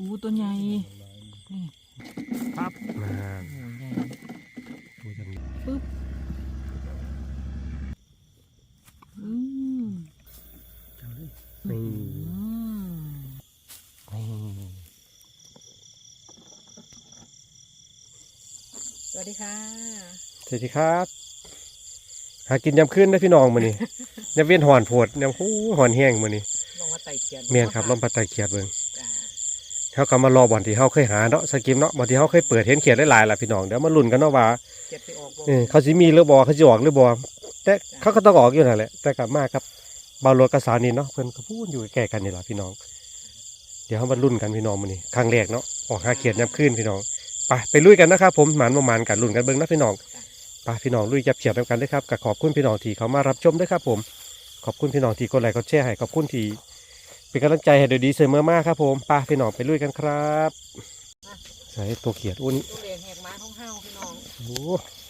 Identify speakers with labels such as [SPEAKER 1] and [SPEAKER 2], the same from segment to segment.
[SPEAKER 1] อู้ตัวใหญ่นี่
[SPEAKER 2] ปั๊บมา
[SPEAKER 1] โอ้ใหญ่
[SPEAKER 2] ตัวจังนี้
[SPEAKER 1] ปึ๊บอืม
[SPEAKER 2] นี่
[SPEAKER 1] อืม
[SPEAKER 2] นี่
[SPEAKER 1] สวัสดีค่ะ
[SPEAKER 2] สวัสดีครับ หากินยำขึ้นนะพี่น้องมื้อนี้ยำเวียนหอนโพดยำหูหอนแห้งมื้อนี้
[SPEAKER 1] ลองมาไต่เขียน
[SPEAKER 2] เมียนครับลมพัดไตเขียดเบิ่ง
[SPEAKER 1] จ้า
[SPEAKER 2] เขาก็มารอบ่อนที่เฮาเคยหาเนาะสกิมเนาะบ่อนที่เฮาเคยเปิดเห็นเขียดหลายๆล่ะพี่น้องเดี๋ยวมาลุ้นกันเนาะว่า
[SPEAKER 1] เขียดไปออกบ่
[SPEAKER 2] เออเขาสิมีหรือบ่เขาสิออกหรือบ่แต่เขาก็ต้องออกอยู่นั่นแหละแต่กลับมาครับเบาโลดกบสาวนี่เนาะเพิ่นก็พูดอยู่ใกล้ๆกันนี่ล่ะพี่น้อง เดี๋ยวเฮามาลุ้นกันพี่น้องมื้อนี้ครั้งแรกเนาะออกหาเขียดยามคืนพี่น้องไปไปลุยกันนะครับผมหมานบ่หมานกันลุ้นกันเบิ่งนะพี่น้องไปพี่น้องลุยจับเขียดนำกันเด้อครับก็ขอบคุณพี่น้องที่เขามารับชมด้วยครับผม ขอบคุณพี่น้องที่กดไลค์กดแชร์ให้ขอบคุณที่ เป็นกำลังใจให้เดยวดีเสมอมากครับผมไปพี่น้องไปลุยกันครับใส่ตัวเขียดอุ้น
[SPEAKER 1] โรงเรียนแหกม้าท้องเฮาพี่น้อง
[SPEAKER 2] โอ้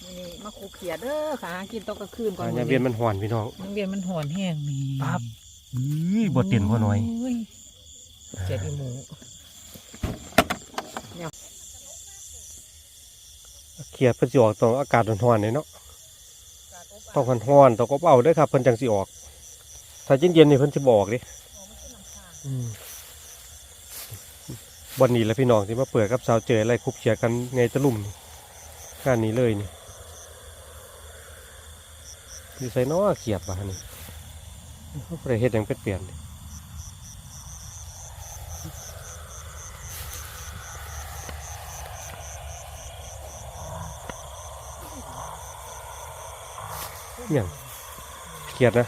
[SPEAKER 1] นี่มาคูเขียดเด้อค่ะหากินตกกลางคืนก่อน
[SPEAKER 2] ยามเวียนมันหอนพี่น้อง
[SPEAKER 1] น้ำเวียนมันหอนแห้งนี่
[SPEAKER 2] ปั๊บอุ้ยบ่เตียนพ่อน้อย
[SPEAKER 1] โยเขียดอีหมู
[SPEAKER 2] เขียดเพิ่นสิออกตอนอากาศร้อนๆนี่เนาะต้องร้อนๆต้องอบเอาเด้อครับเพิ่นจังสิออก ถ้าเย็นๆนี่เพิ่นสิบ่ออกดิอืม วันนี้แหละพี่น้องที่มาเปิดกับสาวเจออะไรคุบเขียดกันไงตะลุ่มนี่งานนี้เลยนี่อยู่ใส่น้อเขียดว่ะนี่เขาบ่ได้เฮ็ดหยังเปลี่ยนๆนี่หยังเขียดนะ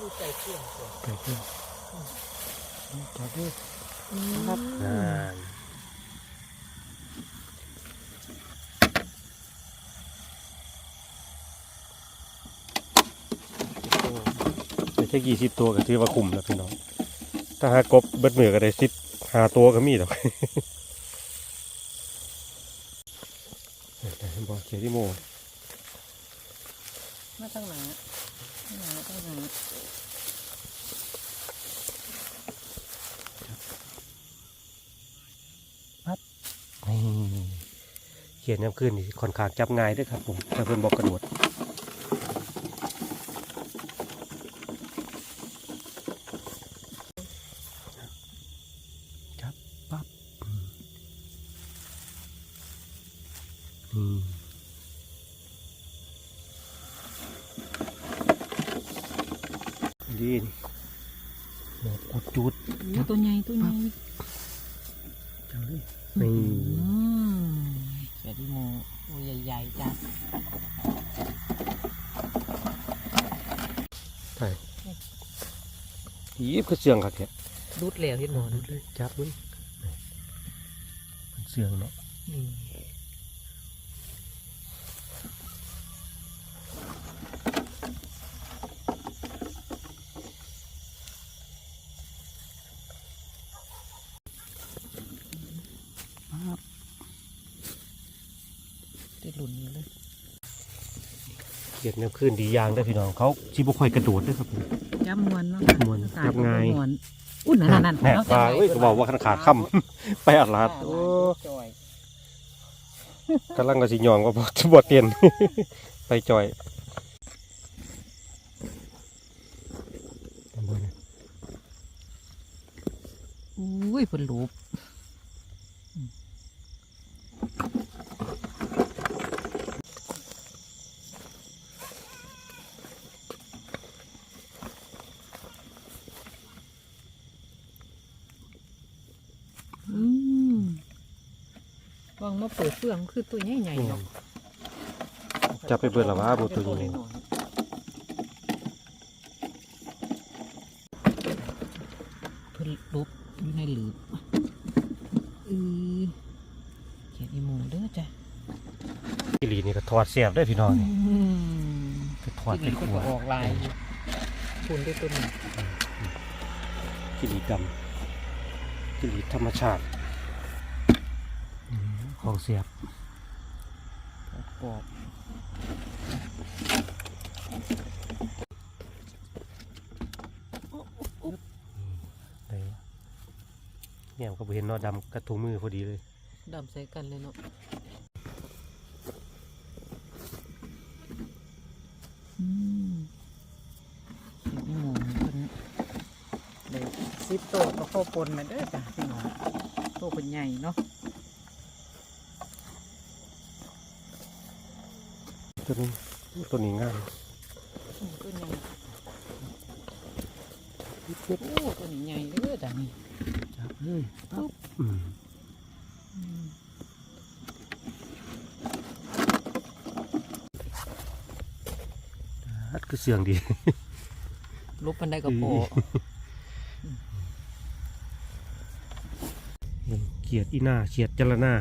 [SPEAKER 1] ดูใจเที่ยงก่อน
[SPEAKER 2] ไปเที่ยว จับด้วย
[SPEAKER 1] ครับ
[SPEAKER 2] นานไม่ใช่กี่สิบตัวก็ถือว่าคุ้มแล้วพี่น้อง ถ้าหากบเบิดมือก็ได้สิบหาตัวก็มีดอกบอกเขียนที่โม
[SPEAKER 1] มาตั้งหนาตั้งหนาตั้งหนา
[SPEAKER 2] เขียนย้ำขึ้นนี่ค่อนข้างจับง่ายเด้วยครับผมถ้าเพิ่นบอกกระโดดจับปั๊บอืมดีนหมอกกุดจุด
[SPEAKER 1] อู้ตัวใหญ่ตัวใหญ่
[SPEAKER 2] จังเลยนี่
[SPEAKER 1] อืมเขียดอีหมูตัวใหญ่ๆจ้ะ
[SPEAKER 2] ใช่ยีบคือเสียงครับแก
[SPEAKER 1] ดูดแล้วเห็นหม
[SPEAKER 2] น
[SPEAKER 1] อ
[SPEAKER 2] อน
[SPEAKER 1] ดูด
[SPEAKER 2] เลยจับมันมันเสียงเนาะ
[SPEAKER 1] นี่ ดหลุนอยู่เลย
[SPEAKER 2] เขียดน้ำขึ้นดีอย่างได้อพี่น้องเขาชีบุค่อยกระโดดด้วยครับผม
[SPEAKER 1] จับมวนเนาะ
[SPEAKER 2] ม่วน
[SPEAKER 1] ค่ะ
[SPEAKER 2] จับง่าย
[SPEAKER 1] มวนอุ้ยนั่นนั่น
[SPEAKER 2] แน่ปลาเอ้ยก็บอกว่าขันขาดค่ำไปอัดลาดโอ้
[SPEAKER 1] จอย
[SPEAKER 2] กำลังก็สิยองว่าบ่จะบ่เตียนไปจอย
[SPEAKER 1] อุ้ยเพิ่นหลูบ วางมาเปิดเฟืองคือตัวใหญ่ๆเนาะ
[SPEAKER 2] จับไปเบิดละว่าบ่ตัวใหญ่
[SPEAKER 1] เพิ่นหลุบอยู่ในหลืบอือเขียดอีหมูเด้อจ้ะ
[SPEAKER 2] อีหลีนี่ก็ถอดเสียบได้อพี่น้องนี่
[SPEAKER 1] อืม
[SPEAKER 2] ไปถอด
[SPEAKER 1] ที่
[SPEAKER 2] ไป
[SPEAKER 1] นี่
[SPEAKER 2] ขั
[SPEAKER 1] ก็
[SPEAKER 2] ว
[SPEAKER 1] ออกลายอยู่คุณด้วยตัวนี้
[SPEAKER 2] กิลีดำกิลีธรรมชาติ อืมของเสียบ
[SPEAKER 1] กรอบ
[SPEAKER 2] ได้แนเนี่ยก็บ่เห็นเนาะดำกระถุงมือพอดีเลย
[SPEAKER 1] ดำใส่กันเลยเนาะอืมเขียดอีหมูเพิ่นได้สิบโตวก็พ่อปนมาเด้อจ้ะพี่น้องโตวเป็นใหญ่เนาะ
[SPEAKER 2] ตัวนี้ตัวนี้งาม
[SPEAKER 1] อืมตัวใหญ่โอ้ตัวนี้ใหญ่เด้อจ้ะนี่
[SPEAKER 2] จับเลยปั๊บอืม
[SPEAKER 1] อืม
[SPEAKER 2] อัดคือเสียงดี
[SPEAKER 1] ลบปันได้ก็พอ
[SPEAKER 2] เขียดอีหน้าเขียดจระหน้า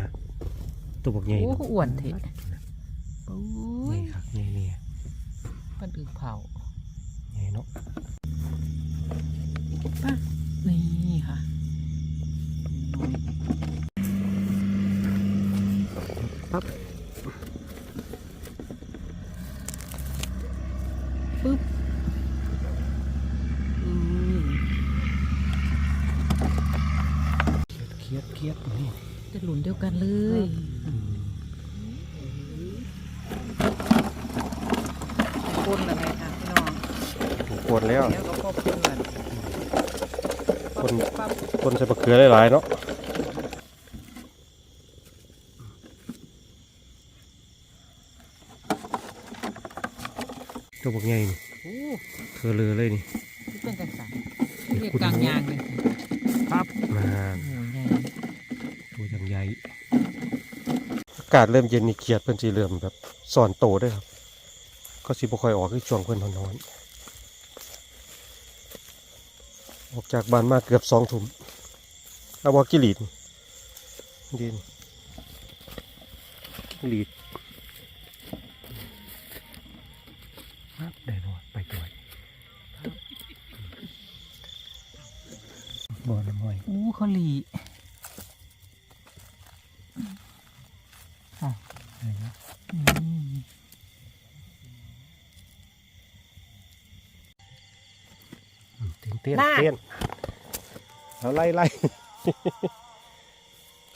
[SPEAKER 2] ตัวบักใหญ่
[SPEAKER 1] โอ้อ้วนเถอะ
[SPEAKER 2] เผาใหญ่เนาะ
[SPEAKER 1] ป่ะนี่ค่ะน้อย
[SPEAKER 2] ปั๊บ
[SPEAKER 1] ปึ๊บอืม
[SPEAKER 2] เขียดเขียดนี่
[SPEAKER 1] จะหลุนเดียวกันเลย
[SPEAKER 2] อืม
[SPEAKER 1] คนละไงคะพี่น้อง
[SPEAKER 2] ป วดแล้ว
[SPEAKER 1] เดี๋ยวก็พอคนละ
[SPEAKER 2] คน
[SPEAKER 1] ปั๊บ
[SPEAKER 2] คนใส่มะเขือหลายๆเนาะตัวบักใหญ่นี่
[SPEAKER 1] โอ้
[SPEAKER 2] เธอเลยเลยนี่
[SPEAKER 1] เป็นจังสันเรียกกลางยางเลย
[SPEAKER 2] ปั๊บนาน
[SPEAKER 1] โอ้ใหญ่
[SPEAKER 2] ตัวอย่างใหญ่อากาศเริ่มเย็นนี่เขียดเพิ่นสิเริ่มแบบสอนโตด้วยครับ ก็สิบ่ค่อยออกคือช่วงเพิ่นนอนๆ ออกจากบ้านมาเกือบสองทุ่มเอาบ่กิลีดดินกิลีดครับได้รอดไปจ่อยบ่อน้ำห้อย
[SPEAKER 1] อู้เขาหลี
[SPEAKER 2] อะไรนะ เต้นเต้นเต้นเอาไล่ไล่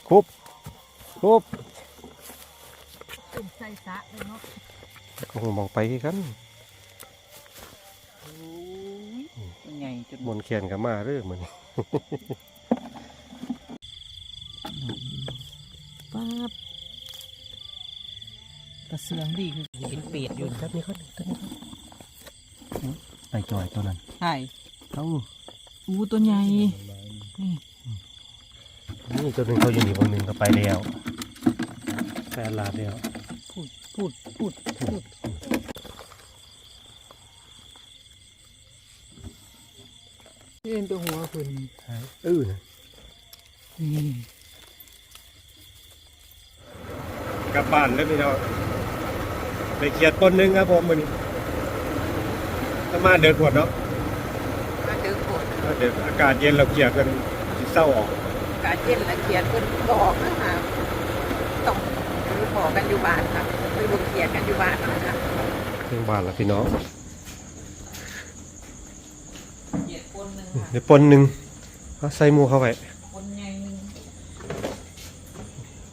[SPEAKER 2] คุบคุบ
[SPEAKER 1] เป็นไส้สะเลยเนาะ
[SPEAKER 2] ก็คงมองไปคือกัน
[SPEAKER 1] โอ้ยตัวใหญ่จน
[SPEAKER 2] มนต์เขียนกับมาเรื่อเหมือน
[SPEAKER 1] ปั๊บกระเสืองดีคือเห็นเป็ดอยู่
[SPEAKER 2] ครับนี่เขาตัวนี้ไปจอยตัวนั้น
[SPEAKER 1] ใช่
[SPEAKER 2] เขา
[SPEAKER 1] อู้ตัวใหญ่นี่
[SPEAKER 2] นี่ตัวนึงเขาอยู่นี่บนหนึ่งก็ไปแล้วแฟนลาแล้ว
[SPEAKER 1] พูดพูดพูดพูดเล่นตัวหัวคุณ
[SPEAKER 2] เออกับบ้านแล้วพี่น้องไปเขียดต้นนึงครับผมมันถ้ามาเดินปวดเนาะ
[SPEAKER 1] มาเจอฝน
[SPEAKER 2] ถ้า เดินอากาศเย็นเราเขียดกันสิเศร้าออก
[SPEAKER 1] กาเย็นละเขียนคนบอกนะคะต้องไปบอกกันอยู่บ้านค่ะไปบอกเขียนกันอยู่บ้านนะคะ
[SPEAKER 2] เครื่องบ้านละพี่น้อง
[SPEAKER 1] เขียนคนหนึ่ง
[SPEAKER 2] เดี๋ยวปนหนึ่งเอาใส่หมูเข้าไป
[SPEAKER 1] คนใหญ่หนึ่ง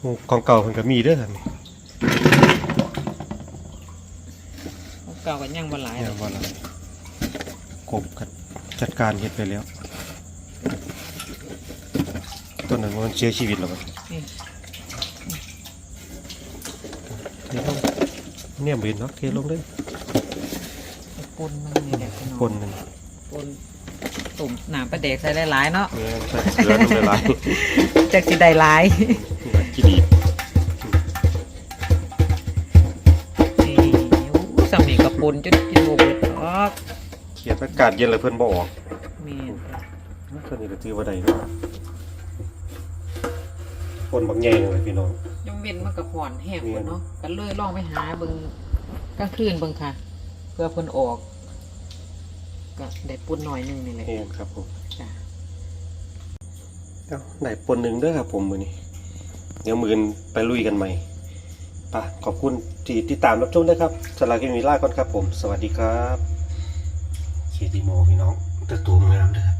[SPEAKER 2] หมูของเก่ามันก็มีเด้อครับนี่
[SPEAKER 1] เก่ากันยังบ่หลาย
[SPEAKER 2] เนี่ยว่าอะไรกบกัดจัดการเห็ดไปแล้ว ต้นนั้นมันเสียชีวิตแล้วครับ
[SPEAKER 1] นี่
[SPEAKER 2] เทลงเนี่ยเบินเนาะเทลงเลย
[SPEAKER 1] ปนมันนี่แหละพี่น้อง
[SPEAKER 2] คนหนึ่ง
[SPEAKER 1] ปนตุ่มหนามประเดกใส่หลายๆเนาะ
[SPEAKER 2] เนี่ยใส่เสือลงไปหลาย
[SPEAKER 1] จากสิได้หลาย
[SPEAKER 2] แบบกิดี
[SPEAKER 1] นี่โอ้สมีกับปนจนกินโบเบิดออก
[SPEAKER 2] เขียดอากาศเย็นเลยเพื่อนบ่ออก
[SPEAKER 1] แม่น
[SPEAKER 2] ตัวนี้ก็ถือว่าใดเนาะ คนบางใหญ่เลยพี่น้อง
[SPEAKER 1] ยังเว้นมันกับผ่อนแห้งคนเนาะกันเลยลองไปหาเบิ่งกลางคืนเบิ่งค่ะ เพื่อเพิ่นออกก็ได้ปุนหน่อยหนึงนี่แหละ
[SPEAKER 2] เองครับผม
[SPEAKER 1] จ้ะ
[SPEAKER 2] เอ้าไหนปนหนึ่งเด้อครับผมมือนี้ เดี๋ยวมือนไปลุยกันใหม่ป่ะขอบคุณที่ติดตามรับชมนะครับสำหรับคลิปนี้ลาก่อนครับผม สวัสดีครับเคดีโมพี่น้องแต่ตัวงามเด้อ